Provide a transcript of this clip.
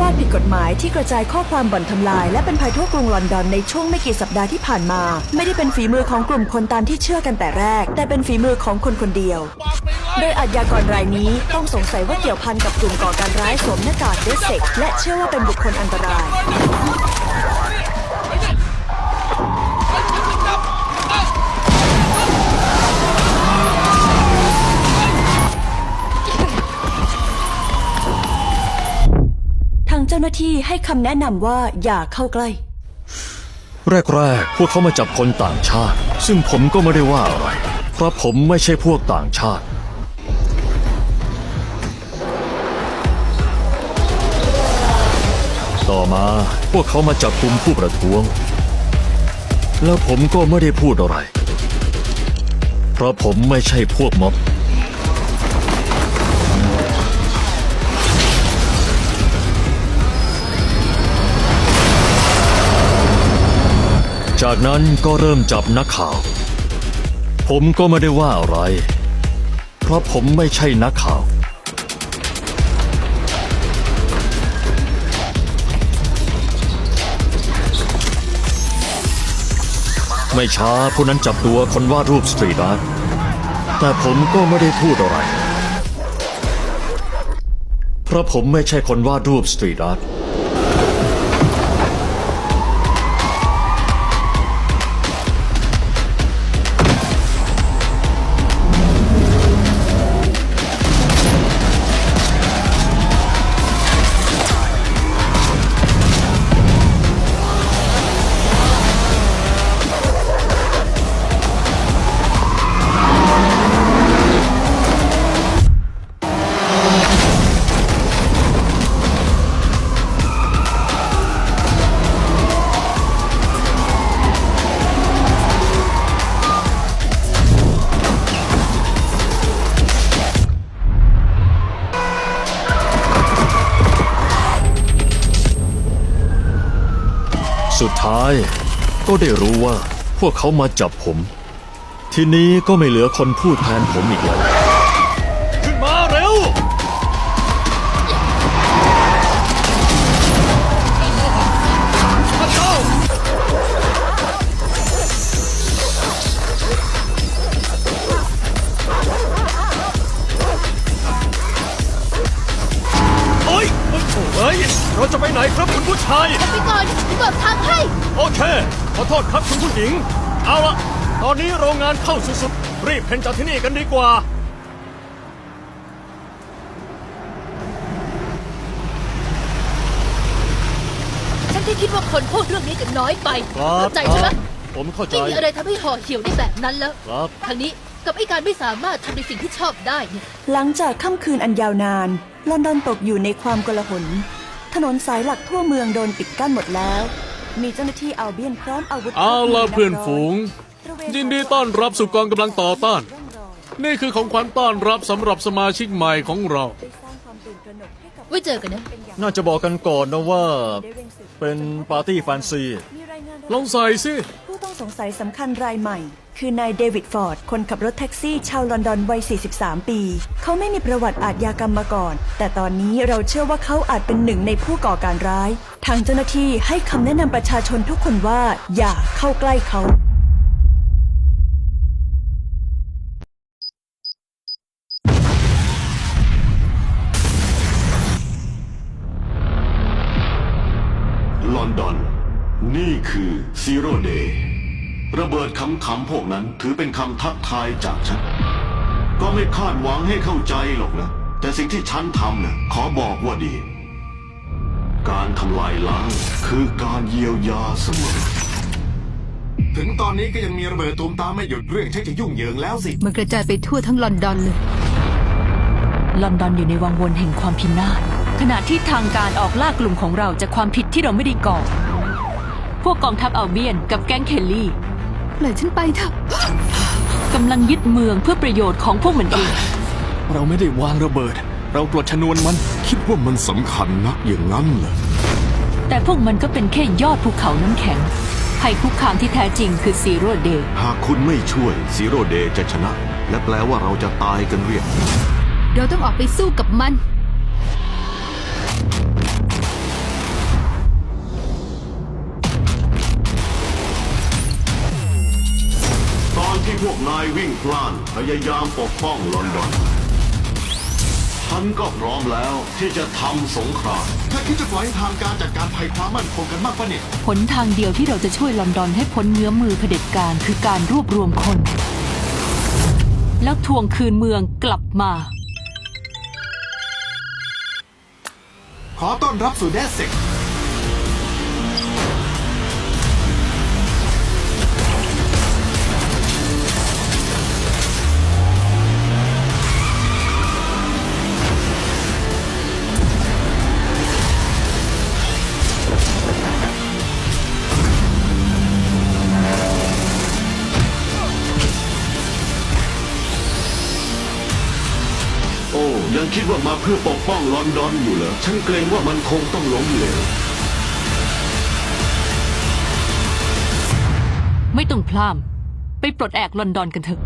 วาดผิดกฎหมายที่กระจายข้อความบ่อนทำลาย และเป็นภัยทั่วกรุงลอนดอนในช่วงไม่กี่สัปดาห์ที่ผ่านมา ไม่ได้เป็นฝีมือของกลุ่มคนตามที่เชื่อกันแต่แรก แต่เป็นฝีมือของคนคนเดียว โดยอาชญากรรายนี้ต้องสงสัยว่าเกี่ยวพันกับกลุ่มก่อการร้ายสวมหน้ากากเดสเซ็กและเชื่อว่าเป็นบุคคลอันตราย น้าที่ให้คำแนะนำว่าอย่าเข้าใกล้ แรกๆ พวกเขามาจับคนต่างชาติ ซึ่งผมก็ไม่ได้ว่าอะไร เพราะผมไม่ใช่พวกต่างชาติ ต่อมาพวกเขามาจับกลุ่มผู้ประท้วง แล้วผมก็ไม่ได้พูดอะไร เพราะผมไม่ใช่พวกม็อบ จากนั้นก็เริ่มจับนักข่าว ผมก็ไม่ได้ว่าอะไร เพราะผมไม่ใช่นักข่าว ไม่ช้าผู้นั้นจับตัวคนวาดรูปสตรีทอาร์ตแต่ผมก็ไม่ได้พูดอะไร เพราะผมไม่ใช่คนวาดรูปสตรีทอาร์ต สุดท้ายก็ได้รู้ว่าพวกเขามาจับผม ทีนี้ก็ไม่เหลือคนพูดแทนผมอีกแล้ว เราจะไปไหนครับคุณผู้ชาย ไปก่อนเปิดทางให้ โอเค ขอโทษครับคุณผู้หญิง เอาละตอนนี้โรงงานเข้าสุดๆ รีบเพ่นจากที่นี่กันดีกว่า ฉันแค่คิดว่าคนพูดเรื่องนี้กันน้อยไป ครับเข้าใจใช่ไหมผมเข้าใจ ไม่มีอะไรทำให้ห่อเหี่ยวได้แบบนั้นแล้ว ครับ ทางนี้กับไอ้การไม่สามารถทำในสิ่งที่ชอบได้เนี่ยหลังจากค่ำคืนอันยาวนาน ลอนดอนตกอยู่ในความกลาหล ถนนสายหลักทั่วเมืองโดนปิดกั้นหมดแล้ว มีเจ้าหน้าที่อัลเบียนพร้อมอาวุธเอาล่ะครบมืเพื่อนฝูงตระเวยินดีต้อนรับสู่กองกำลังต่อต้านร่องรอยนี่คือของขวัญต้อนรับสำหรับสมาชิกใหม่ของเรา ได้สร้างความตื่นตระหนกให้กับไว้เจอกันนะเป็นอย่างน่าจะบอกกันก่อนนะว่าได้เร่งสืบเป็นปาร์ตี้แฟนซีมีรายงานลองใส่สิ ผู้ต้องสงสัยสำคัญรายใหม่ คือนายเดวิดฟอร์ด คนขับรถแท็กซี่ชาวลอนดอนวัย 43 ปี เขาไม่มีประวัติอาทยากรรมมาก่อน แต่ตอนนี้เราเชื่อว่าเขาอาจเป็นหนึ่งในผู้ก่อการร้าย ทางเจ้าหน้าที่ให้คำแนะนำประชาชนทุกคนว่าอย่าเข้าใกล้เขา นี่คือซีโร่เดย์ระเบิดคำคำๆพวกนั้นถือเป็นคำทักทายจากฉัน ก็ไม่คาดหวังให้เข้าใจหรอกนะ แต่สิ่งที่ฉันทำนะ่ะขอบอกว่าดี การทำลายล้างคือการเยียวยาเสมอ ถึงตอนนี้ก็ยังมีระเบิดตูมตามไม่หยุดเรื่องชักจะยุ่งเหยิงแล้วสิ มันกระจายไปทั่วทั้งลอนดอนเลย ลอนดอนอยู่ในวังวนแห่งความพินาศขณะที่ทางการออกล่ากลุ่มของเราจากความผิดที่เราไม่ได้ก่อพ วกกองทัพอัลเบียนกับแก๊งเคลลี่ปล่อยฉันไปเถอะกำลังยึดเมืองเพื่อประโยชน์ของพวกมันเอง เราไม่ได้วางระเบิด เราปลดชนวนมัน คิดว่ามันสำคัญนักอย่างนั้นเหรอแต่พวกมันก็เป็นแค่ยอดภูเขาน้ำแข็งภัยคุกคามที่แท้จริงคือซีโร่เดย์หากคุณไม่ช่วยซีโร่เดย์จะชนะ และแปลว่าเราจะตายกันเรียบ เราต้องออกไปสู้กับมัน พล่านพยายามปกป้องลอนดอนฉันก็พร้อมแล้วที่จะทำสงคราม ถ้าคิดจะปล่อยให้ทางการจัดการภัยความมั่นคงกันมากปะเนี่ยหนทางเดียวที่เราจะช่วยลอนดอนให้พ้นเงื้อมมือเผด็จการคือการรวบรวมคน แล้วทวงคืนเมืองกลับมา ขอต้อนรับสู่แดสเซก ยังคิดว่ามาเพื่อปกป้องลอนดอนอยู่เหรอ ฉันเกรงว่ามันคงต้องล้มเหลว ไม่ต้องพลามไปปลดแอกลอนดอนกันเถอะ